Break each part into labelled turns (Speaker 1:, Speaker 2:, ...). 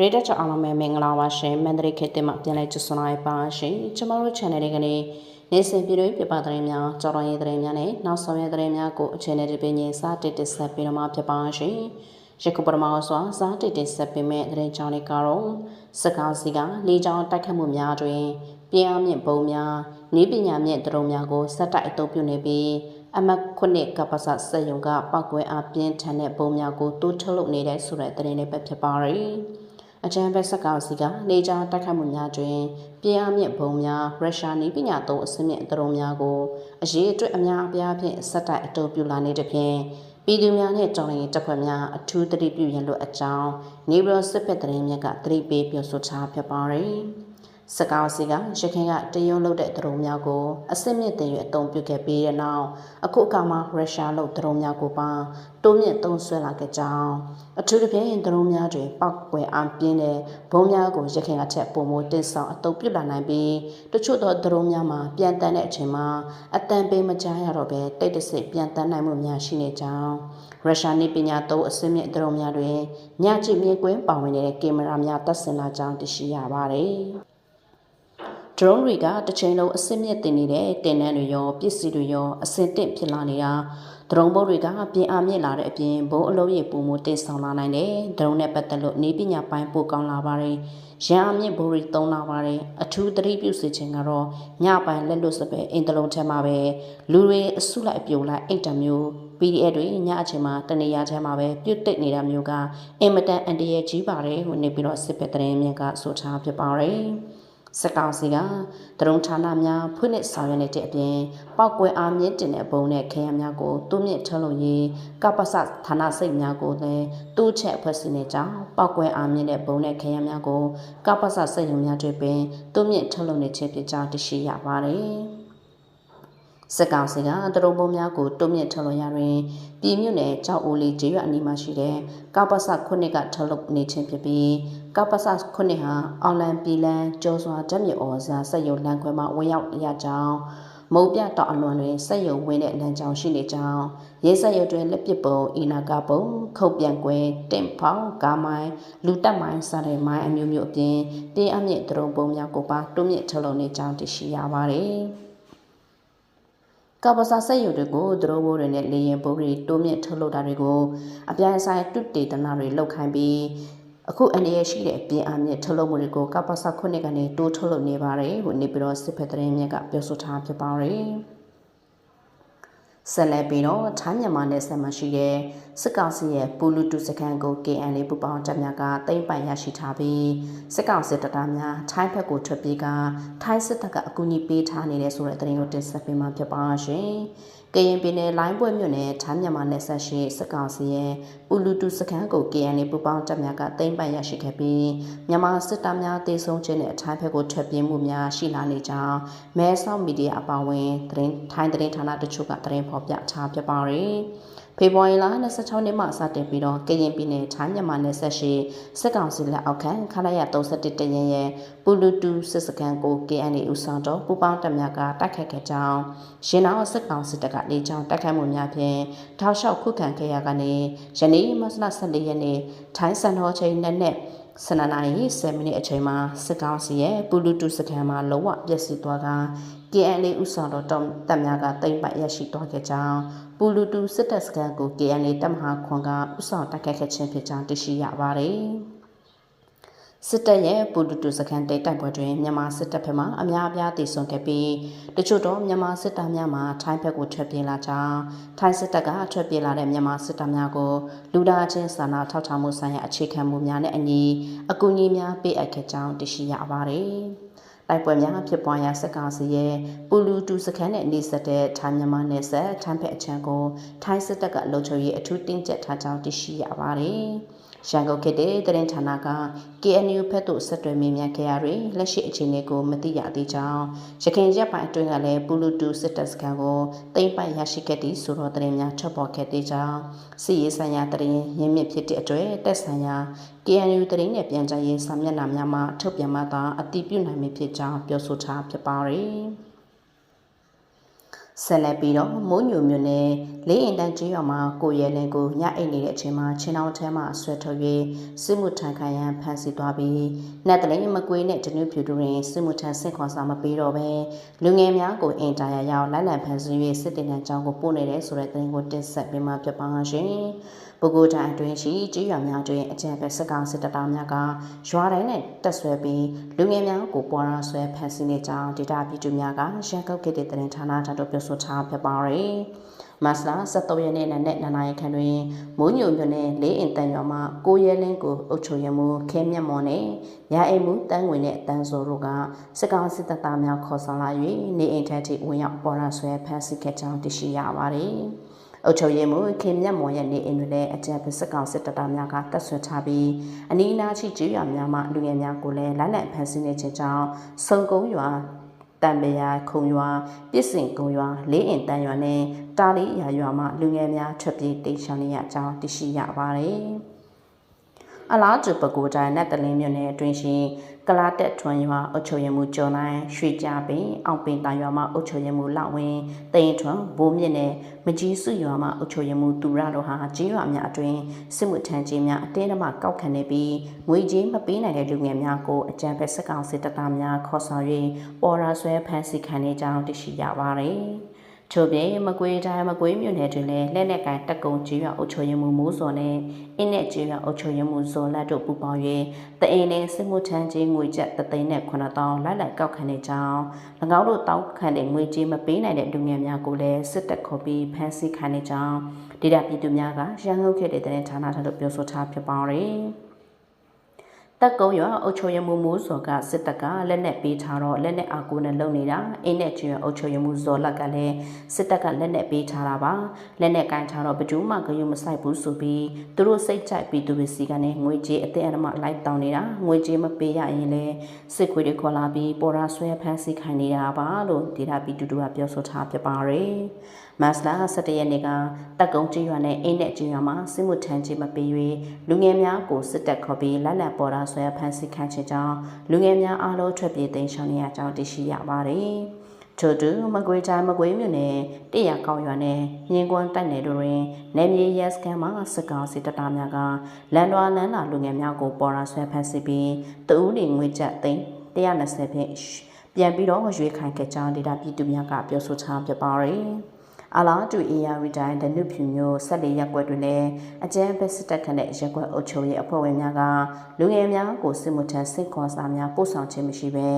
Speaker 1: ပရိသတ်ချအားလုံးပဲမင်္ဂလာပါရှင်မန္တလေးခေတ်တင်မှာပြန်လည်ကြိုဆိုလိုက်ပါရှင်ကျမတို့ channel လေးကနေနေစဉ်ပြည်တွင်းပြပသတင်းများကြော်တော်ရေးသတင်းများနဲ့နောက်ဆုံးရသတင်းများကိုအချိန်နဲ့တပင်းချင်းစတင်တက်ဆက်ပြီးတော့မှဖြစ်ပါရှင်ရခုပထမစွာစတင်တက်ဆက်ပေးမဲ့သတင်းကြောင်းလေးကတော့စကားစီကလေကြောင်းတိုက်ခတ်မှုများတွင်ပြင်းအားမြင့်ပုံများနေပညာမြင့်တရုံများကိုစက်တိုက်အသုံးပြုနေပြီးအမတ်ခုနှစ်ကပ္ပစစက်ယုံကပောက်ကွဲအပြင်းထန်တဲ့ပုံများကိုတိုးထုတ်လုပ်နေတဲ့ဆိုတဲ့သတင်းလေးပဲဖြစ်ပါရယ် အကြံဖက်ဆက်ကောင်စီကနေကြားတိုက်ခတ်မှုများတွင်ပြည်အားမြင့်ဘုံများရုရှားနည်းပညာသုံးအစမြင့်အတုံးများကိုအရေးအတွက်အများအပြားဖြင့်စက်တိုက်အတုံးပြုလာနေတဲ့ဖြင့်ပြည်သူများနဲ့ကြောင်းရင်တပ်ဖွဲ့များအထူးသတိပြုရန်လိုအပ်ကြောင်းနေဘရစစ်ဖက်သတင်းများကသတိပေးပြောဆိုထားဖြစ်ပါရယ် စကောက်စီကရခိုင်ကတရုံလုတဲ့ဒရုံများကိုအစစ်မြစ်တင်ရအုံပြုခဲ့ပြီးတဲ့နောက်အခုအခါမှာရုရှားလုဒရုံများကိုပါတိုးမြင့်သုံးဆွဲလာခဲ့ကြောင်းအထူးသဖြင့်ဒရုံများတွင်ပောက်ကွယ်အောင်ပြင်းတဲ့ဘုံများကိုရခိုင်ကချက်ပုံမတင်ဆောင်အတုပ်ပြုလာနိုင်ပြီးတချို့သောဒရုံများမှာပြန်တန်းတဲ့အချိန်မှာအတန်ပေးမကြားရတော့ဘဲတိတ်တဆိတ်ပြန်တန်းနိုင်မှုများရှိနေကြောင်းရုရှားနည်းပညာသုံးအစစ်မြစ်ဒရုံများတွင်ညကြည့်မြင်ကွင်းပါဝင်နေတဲ့ကင်မရာများတပ်ဆင်လာကြောင်းသိရှိရပါတယ်။ drone တွေကတစ်ချိန်လုံးအစစ်မြစ်တင်နေတဲ့တင်နန်းတွေရောပစ္စည်းတွေရောအစင်တင့်ဖြစ်လာနေတာ drone ဘုတ်တွေကပြင်အားမြင့်လာတဲ့အပြင်ဘုံအလုံးရည်ပုံမတင်ဆောင်လာနိုင်တယ် drone နဲ့ပတ်သက်လို့နေပညာပိုင်းပိုကောင်းလာပါတယ်ရန်အမြင့်ဘိုးတွေတုံးလာပါတယ်အထူးသတိပြုစီခြင်းကတော့ညပိုင်းလက်လွတ်စပယ်အင်တလုံးထဲမှာပဲလူတွေအစုလိုက်အပြုံလိုက်အိတ်တမျိုး PDF တွေညအချိန်မှာတနေရာထဲမှာပဲပြုတ်တိတ်နေတာမျိုးကအင်မတန်အန်တရကြီးပါတယ်ဟိုနေပြီးတော့စစ်ဖက်တဲ့မြက်ကဆိုထားဖြစ်ပါတယ် စကောင်စီကဒရုံဌာနများဖွင့်လှစ်ဆောင်ရွက်နေတဲ့အပြင်ပောက်ကွဲအားမြင့်တင်တဲ့ဘုံနဲ့ခဲယမ်းများကိုတူးမြင့်ထုတ်လုပ်ရေးကပ္ပစဌာနစိတ်များကိုလည်းတူးချက်ဖွဲ့စည်းနေကြောင်းပောက်ကွဲအားမြင့်တဲ့ဘုံနဲ့ခဲယမ်းများကိုကပ္ပစစိတ်ရုံများတွေပင်တူးမြင့်ထုတ်လုပ်နေခြင်းဖြစ်ကြောင်းသိရှိရပါတယ် စက်ကောင်စီကတရုံပုံများကိုတုံ့မြင့်ထုတ်လို့ရတွင်ပြည်မြို့နယ်ကြောက်အိုလီကျေးရွာအနီးမှာရှိတဲ့ကပ္ပစခုနှစ်ကထုတ်လုပ်နေခြင်းဖြစ်ပြီးကပ္ပစခုနှစ်ဟာအောင်လန်ပြည်လန်ကျော်စွာဓာတ်မြေဩဇာစက်ရုံလမ်းခွဲမှာဝင်ရောက်ရကြောင်းမုံပြတောက်အလွန်တွင်စက်ရုံဝင်းတဲ့လမ်းကြောင်းရှိနေကြောင်းရဲစက်ရုံတွင်လက်ပစ်ပုံအီနာကပုံခုတ်ပြန်ကွဲတင့်ဖောင်းကားမိုင်းလူတက်မိုင်းစတဲ့မိုင်းအမျိုးမျိုးအပြင်တင်းအမြင့်ဒရုံပုံများကိုပါတွမြင့်ထုတ်လုပ်နေကြောင်းသိရှိရပါတယ် ကပ္ပစာစက်ရုံတွေကိုဒရိုးဘိုးတွေနဲ့လေရင်ဘိုးတွေတိုးမြင့်ထုတ်လုပ်တာတွေကိုအပြိုင်ဆိုင်တုတေသနာတွေလောက်ခိုင်းပြီးအခုအနေရရှိတဲ့အပြင်အမြင့်ထုတ်လုပ်မှုတွေကိုကပ္ပစာခုနှစ်ကနေတိုးထုတ်လုပ်နေပါတယ်ဟိုနေပြီးတော့စစ်ဖက်သတင်းမြက်ကပြောဆိုထားဖြစ်ပါတယ် ဆက်လက်ပြီးတော့ထိုင်းမြန်မာနယ်စပ်မှာရှိတဲ့စစ်ကောင်စီရဲ့ပူလူတူစခန်းကို KN လေးပူပေါင်းတပ်များကတိမ့်ပိုင်ရရှိထားပြီးစစ်ကောင်စစ်တပ်သားများထိုင်းဘက်ကိုထွက်ပြေးကထိုင်းစစ်တပ်ကအကူအညီပေးထားနေတဲ့ဆိုတဲ့သတင်းကိုတင်ဆက်ပေးမှာဖြစ်ပါရှင်။က ရင်ပြည်နယ်လိုင်းပွဲမြို့နယ်ထိုင်းမြန်မာနယ်စပ်ရှိစစ်ကောင်စီရဲ့ပူလူတူစခန်းကို KN လေးပူပေါင်းတပ်များကတိမ့်ပိုင်ရရှိခဲ့ပြီးမြန်မာစစ်တပ်များတေဆုံးခြင်းနဲ့ထိုင်းဘက်ကိုထွက်ပြေးမှုများရှိလာနေကြောင်းမဲဆောက်မီဒီယာအပါအဝင်သတင်းထိုင်းသတင်းဌာနတချို့ကသတင်းဖော်ပြထားဖြစ်ပါတယ်။ ဖေဖော်ဝါရီလ26နှစ်မှစတင်ပြီးတော့ကရင်ပြည်နယ်ထိုင်းမြန်မာနယ်စပ်ရှိစစ်ကောင်စီလက်အောက်ခံခလာရ31တရင်ရဲ့ပူလူတူစစ်စခန်းကို KNA ဦးဆောင်တော့ပူပေါင်းတပ်များကတိုက်ခိုက်ခဲ့ကြောင်းရင်နောက်စစ်ကောင်စစ်တပ်ကနေကြောင်းတိုက်ခိုက်မှုများဖြင့်ထောက်လျှောက်ခုခံခဲ့ရကနေယနေ့မတ်လ14ရက်နေ့ထိုင်းစံတော်ချိန်နဲ့ နဲ့စနနာရီ7မိနစ်အချိန်မှာစစ်ကောင်စီရဲ့ပူလူတူစခန်းမှာလုံးဝပျက်စီးသွားက KNA ဥဆောင်တော်တပ်များကတိမ့်ပိုက်ရရှိသွားခဲ့ကြောင်းပူလူတူစစ်တပ်စခန်းကို KNA တပ်မဟာခွန်ကဥဆောင်တိုက်ခိုက်ခဲ့ခြင်းဖြစ်ကြောင်းသိရှိရပါတယ်။ စစ်တပ်ရဲ့ပူလူတူစခန်းတိတ်တိုက်ပွဲတွင်မြန်မာစစ်တပ်ဘက်မှအများအပြားတည်ဆုံခဲ့ပြီးတချို့တော့မြန်မာစစ်တပ်များမှထိုင်းဘက်ကိုထွက်ပြေးလာကြောင်းထိုင်းစစ်တပ်ကထွက်ပြေးလာတဲ့မြန်မာစစ်တပ်များကိုလူသားချင်းစာနာထောက်ထားမှုဆိုင်ရာအခြေခံမှုများနဲ့အညီအကူအညီများပေးအပ်ခဲ့ကြောင်းသိရှိရပါတယ်။တိုက်ပွဲများဖြစ်ပွားရာစက်ကားစီရဲ့ပူလူတူစခန်းနဲ့နေဆက်တဲ့ထိုင်းမြန်မာနယ်စပ်ထိုင်းဖက်အချမ်းကိုထိုင်းစစ်တပ်ကလုံခြုံရေးအထူးတင်းကျပ်ထားကြောင်းသိရှိရပါတယ်။ ရန်ကုန်ခေတ်တဲ့တရင်ဌာနက KNU ဖက်သို့ဆက်သွယ်မေးမြန်းခဲ့ရတွင်လက်ရှိအခြေအနေကိုမသိရသေးကြောင်းရခိုင်ရက်ပိုင်းအတွင်းကလည်းပူလူတူစစ်တပ်စခန်းကိုတိမ့်ပိုက်ရရှိခဲ့သည့်ဆိုတော့တရင်များထွက်ပေါ်ခဲ့သေးကြောင်းစီရေးဆိုင်ရာတရင်ရင်းမြစ်ဖြစ်တဲ့အတွက်တက်ဆိုင်ရာ KNU တရင်နဲ့ပြန်ကြားရေးစာမျက်နှာများမှာထုတ်ပြန်မှသာအတိပြုနိုင်မည်ဖြစ်ကြောင်းပြောဆိုထားဖြစ်ပါတယ်။ ဆက်လက်ပြီးတော့မိုးညိုမြို့နယ်လေးအင်တန်းကြီးရွာမှာကိုရဲလင်းကိုညအိတ်နေတဲ့အချိန်မှာချင်းအောင်ထဲမှာဆွဲထုတ်၍စစ်မှုထမ်းခံရန်ဖမ်းဆီးသွားပြီးနတ်တလင်းမကွေးနဲ့တနုဖြူတူတွင်စစ်မှုထမ်းဆင့်ခေါ်စာမပေးတော့ဘဲလူငယ်များကိုအင်တာရရောက်လိုက်လံဖမ်းဆီး၍စစ်တင်တန်းကြောင်းကိုပို့နေတယ်ဆိုတဲ့သတင်းကိုတင်ဆက်ပေးမှာဖြစ်ပါရှင်။ပုဂ္ဂိုလ်တိုင်းအတွင်းရှိကြီးရွာများတွင်အကြံဖက်စကောင်စစ်တပ်သားများကရွာတိုင်းနဲ့တက်ဆွဲပြီးလူငယ်များကိုပေါ်ရာဆွဲဖမ်းဆီးနေကြောင်းဒေတာပြည်သူများကရန်ကုန်ခေတ်တဲ့တင်ဌာနထံသို့ပြောဆိုထားဖြစ်ပါတယ်။မတ်လ23ရက်နေ့နဲ့နေ့နာရီခန့်တွင်မိုးညိုမြို့နယ်လေးအင်တန်ရွာမှာကိုရဲလင်းကိုအုပ်ချုပ်ရမှုခဲမြတ်မော်နဲ့ရာအိမ်မှုတန်းဝင်တဲ့အတန်းစိုးတို့ကစစ်ကောင်စစ်တပ်သားများခေါ်ဆောင်လာ၍နေအိမ်ထက်ထိဝင်ရောက်ပေါ်ရာဆွဲဖမ်းဆီးခဲ့ကြောင်းသိရှိရပါတယ်။ အုတ်ချုပ်ရည်မှုခင်မြတ်မော်ရဲ့နေအိမ်တွေလည်းအကြံပစကောင်စစ်တပ်သားများကတပ်ဆွဲထားပြီးအနီးအနားရှိကျေးရွာများမှလူငယ်များကိုလည်းလက်နက်ဖမ်းဆီးနေခြင်းကြောင့်စုံကုန်းရွာတံပရာခုံရွာပြစ်စင်ကုံရွာလေးအင်တန်ရွာနဲ့တာလီရွာရွာမှလူငယ်များထွက်ပြေးတိတ်ရှောင်နေရကြောင်းသိရှိရပါတယ်။ အလားတူပကူတိုင်းနဲ့တလင်းမြို့နယ်အတွင်းရှိကလာတက်ထွန်းရွာအုတ်ချုပ်ရမှုကျော်နိုင်ရွှေကြပင်အောင်ပင်တိုင်ရွာမှာအုတ်ချုပ်ရမှုလောက်ဝင်တိန်ထွန်းဘိုးမြင့်နဲ့မကြီးစုရွာမှာအုတ်ချုပ်ရမှုသူရတို့ဟာကြီးရွာများအတွင်းစစ်မှုထမ်းကြီးများအတင်းအဓမ္မကောက်ခံနေပြီးငွေကြေးမပေးနိုင်တဲ့လူငယ်များကိုအကြံဖက်စကောင်စစ်တပ်သားများခေါ်ဆောင်၍ပေါ်ရာဆွဲဖမ်းဆီးခံနေကြောင်းသိရှိရပါတယ်။ ချို့ပြင်မကွေးတိုင်းမကွေးမြို့နယ်တွင်လည်းလက်လက်ကန်တက်ကုံကြီးရွာအုပ်ချုပ်ရေးမှုမိုးစော်နဲ့အင်းနဲ့ကြီးရွာအုပ်ချုပ်ရေးမှုဇော်လက်တို့ပူးပေါင်း၍တအိမ်နဲ့စစ်မှုထမ်းကြီးငွေကျပ်တသိန်းနဲ့9000လိုက်လိုက်ကောက်ခံနေကြောင်း၎င်းတို့တောင်းခံတဲ့ငွေကြေးမပေးနိုင်တဲ့လူငယ်များကိုလည်းစစ်တပ်ခေါ်ပြီးဖမ်းဆီးခံနေကြောင်းဒေတာပြည်သူများကရန်ကုန်ခေတ်တဲ့တဲ့ဌာနထံသို့ပြောဆိုထားဖြစ်ပါတယ်။ တက်ကုန်းရွာအုတ်ချိုရမှုမိုးစော်ကစစ်တပ်ကလက်နက်ပေးထားတော့လက်နက်အကူနဲ့လုံနေတာအင်းနဲ့ကျွန်းအုတ်ချိုရမှုဇော်လက်ကလည်းစစ်တပ်ကလက်နက်ပေးထားတာပါလက်နက်ကန်ထားတော့ဘကျူးမှဂယုမဆိုင်ဘူးဆိုပြီးသူတို့စိတ်ကြိုက်ပြီးသူတွေစီကနေငွေကြေးအသက်အရမလိုက်တောင်းနေတာငွေကြေးမပေးရရင်လည်းစစ်ခွေတွေခေါ်လာပြီးပေါ်ရာဆွဲဖမ်းဆီးခိုင်းနေတာပါလို့ဒေတာပီတူတူကပြောဆိုထားဖြစ်ပါတယ်မတ်လ17ရက်နေ့ကတက်ကုန်းကျွန်းနဲ့အင်းနဲ့ကျွန်းမှာစစ်မှုထမ်းခြင်းမပေး၍လူငယ်များကိုစစ်တပ်ခေါ်ပြီးလက်လက်ပေါ်ရာဆွဲဖမ်းဆီးခံချကြောင်းလူငယ်များအားလုံးထွက်ပြေးသိမ်းရှောင်နေရကြောင်းသိရှိရပါတယ်။ထို့တူမကွေးတိုင်းမကွေးမြို့နယ်တရကောက်ရွာနယ်မြင်းကွန်းတိုက်နယ်တို့တွင်နယ်မြေရဲစခန်းမှစစ်ကောင်စီတပ်သားများကလန်တော်လန်လာလူငယ်များကိုပေါ်ရာဆွဲဖမ်းဆီးပြီးတဦးနေငွေကျပ်သိန်း120ဖြင့်ပြန်ပြီးတော့ရွေးခိုင်ခဲ့ကြောင်းဒေတာပြည်သူများကပြောဆိုထားပြပါရယ်။ အလားတူ AR တိုင်းဒနုဖြူမျိုးဆက်လေးရက်ွက်တွင်လည်းအကျန်းဘက်စစ်တပ်ခန့်တဲ့ရက်ွက်အုပ်ချုပ်ရေးအဖွဲ့ဝင်များကလူငယ်များကိုစစ်မှုထမ်းစစ်ခွန်စာများပို့ဆောင်ခြင်းမရှိဘဲ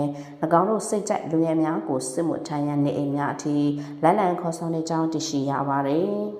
Speaker 1: ၎င်းတို့စိတ်ကြိုက်လူငယ်များကိုစစ်မှုထမ်းရန်နေအိမ်များအထိလက်လံခေါ်ဆောင်နေကြောင်းသိရှိရပါတယ်။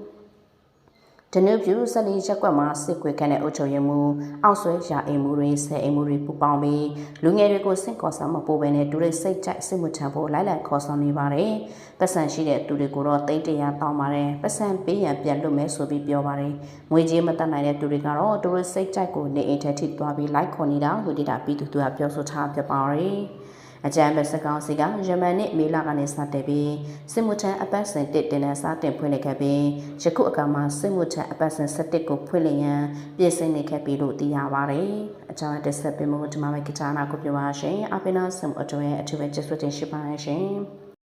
Speaker 1: ဒနုပြူစလီရက်ကွက်မှာစစ်ကွေခန့်တဲ့အုပ်ချုပ်ရေးမှူးအောက်ဆွဲရာအိမ်မှုတွေဆယ်အိမ်မှုတွေပူပေါင်းပြီးလူငယ်တွေကိုစင့်ခေါ်ဆောင်မပို့ဘဲနဲ့ဒူရိစိတ်ကြိုက်စစ်မှုထမ်းဖို့လိုက်လံခေါ်ဆောင်နေပါတယ်။ပတ်စံရှိတဲ့သူတွေကိုတော့တိတ်တရာတောင်းပါတယ်။ပတ်စံပေးရန်ပြန်လွတ်မယ်ဆိုပြီးပြောပါတယ်။ငွေကြေးမတတ်နိုင်တဲ့သူတွေကတော့ဒူရိစိတ်ကြိုက်ကိုနေအိမ်ထက်ထိသွားပြီးလိုက်ခေါ်နေတာလို့ဒေတာပြီးသူကပြောဆိုထားပြပါတယ်။ အကြမ်းဖက်စကောင်းစီကယမန်နှစ်မေလကနေစတင်ပြီးစစ်မှုထမ်းအပတ်စဉ်တစ်တင်တဲ့စတင်ဖွင့်လှစ်ခဲ့ပြီးယခုအခါမှာစစ်မှုထမ်းအပတ်စဉ်17ကိုဖွင့်လှစ်ရန်ပြင်ဆင်နေခဲ့ပြီလို့သိရပါတယ်။အကြောင်းတက်ဆက်ပေးမှုဒီမှာပဲကိစ္စနာကိုပြောပါရှင်။အပိနာဆမ်အတော်ရဲ့အထူးပဲကျေးဇူးတင်ရှိပါတယ်ရှင်။